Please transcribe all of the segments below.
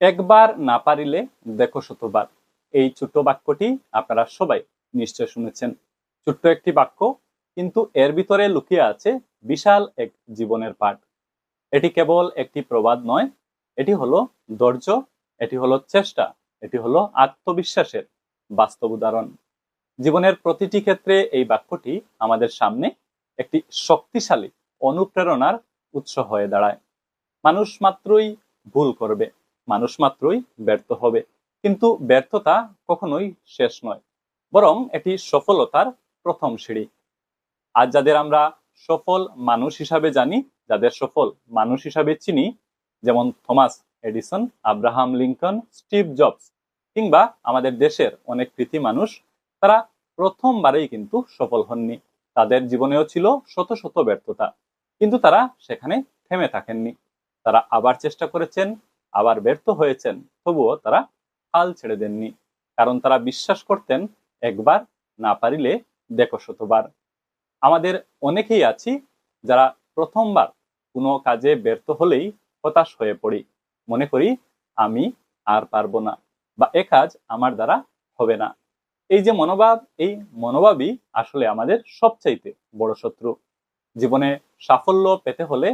একবার না পারিলে, দেখো শতবার। এই ছোট্ট বাক্যটি আপনারা সবাই নিশ্চয় শুনেছেন। ছোট্ট একটি বাক্য, কিন্তু এর ভিতরে লুকিয়ে আছে বিশাল এক জীবনের পাঠ। এটি কেবল একটি প্রবাদ নয়, এটি হলো ধৈর্য, এটি হলো চেষ্টা, এটি হলো আত্মবিশ্বাসের বাস্তব উদাহরণ। জীবনের প্রতিটি ক্ষেত্রে এই বাক্যটি আমাদের সামনে একটি শক্তিশালী অনুপ্রেরণার উৎস হয়ে দাঁড়ায়। মানুষ মাত্রই ভুল করবে। মানুষ মাত্রই ব্যর্থ হবে। কিন্তু ব্যর্থতা কখনোই শেষ নয়, বরং এটি সফলতার প্রথম সিঁড়ি। আজ যাদের আমরা সফল মানুষ হিসাবে জানি, যাদের সফল মানুষ হিসাবে চিনি, যেমন Thomas Edison, Abraham Lincoln, Steve Jobs, কিংবা আমাদের দেশের অনেক কৃতি মানুষ, তারা প্রথমবারেই কিন্তু সফল হননি। তাদের জীবনেও ছিল শত শত ব্যর্থতা, কিন্তু তারা সেখানে থেমে থাকেননি। তারা আবার চেষ্টা করেছেন আবার ব্যর্থ হয়েছেন, তবুও তারা হাল ছেড়ে দেননি। কারণ তারা বিশ্বাস করতেন, একবার না পারিলে দেখো শতবার। আমাদের অনেকেই আছি যারা প্রথমবার কোনো কাজে ব্যর্থ হলেই হতাশ হয়ে পড়ি। মনে করি আমি আর পারব না বা এ কাজ আমার দ্বারা হবে না। এই যে মনোভাব, এই মনোভাবই আসলে আমাদের সবচাইতে বড় শত্রু। জীবনে সাফল্য পেতে হলে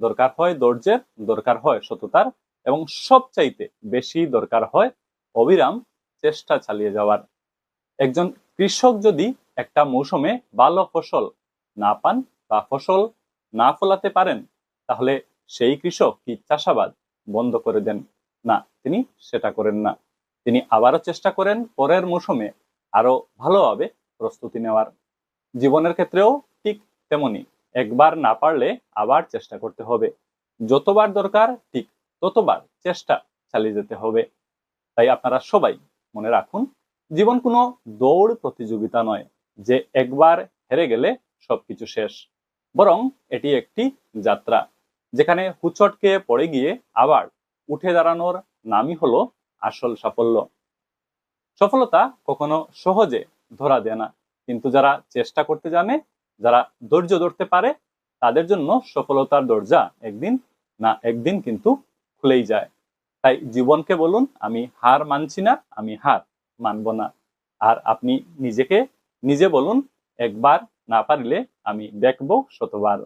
দরকার হয় ধৈর্যের দরকার হয় সততার এবং সবচাইতে বেশি দরকার হয় অবিরাম চেষ্টা চালিয়ে যাওয়ার। একজন কৃষক যদি একটা মৌসুমে ভালো ফসল না পান বা ফসল না ফলাতে পারেন, তাহলে সেই কৃষক কি চাষাবাদ বন্ধ করে দেন? না, তিনি সেটা করেন না। তিনি আবারও চেষ্টা করেন পরের মৌসুমে আরও ভালোভাবে প্রস্তুতি নেওয়ার। জীবনের ক্ষেত্রেও ঠিক তেমনি একবার না পারলে আবার চেষ্টা করতে হবে। যতবার দরকার ঠিক ততবার চেষ্টা চালিয়ে যেতে হবে। তাই আপনারা সবাই মনে রাখুন, জীবন কোনো দৌড় প্রতিযোগিতা নয় যে একবার হেরে গেলে সবকিছু শেষ। বরং এটি একটি যাত্রা, যেখানে হুচটকে পড়ে গিয়ে আবার উঠে দাঁড়ানোর নামই হলো আসল সাফল্য। সফলতা কখনো সহজে ধরা দেয় না, কিন্তু যারা চেষ্টা করতে জানে, যারা ধৈর্য ধরতে পারে, তাদের জন্য সফলতার দরজা একদিন না একদিন কিন্তু খুলেই যায়। তাই জীবনকে বলুন, আমি হার মানছি না, আমি হার মানব না। আর আপনি নিজেকে, নিজে বলুন, একবার না পারলে আমি দেখব শতবার।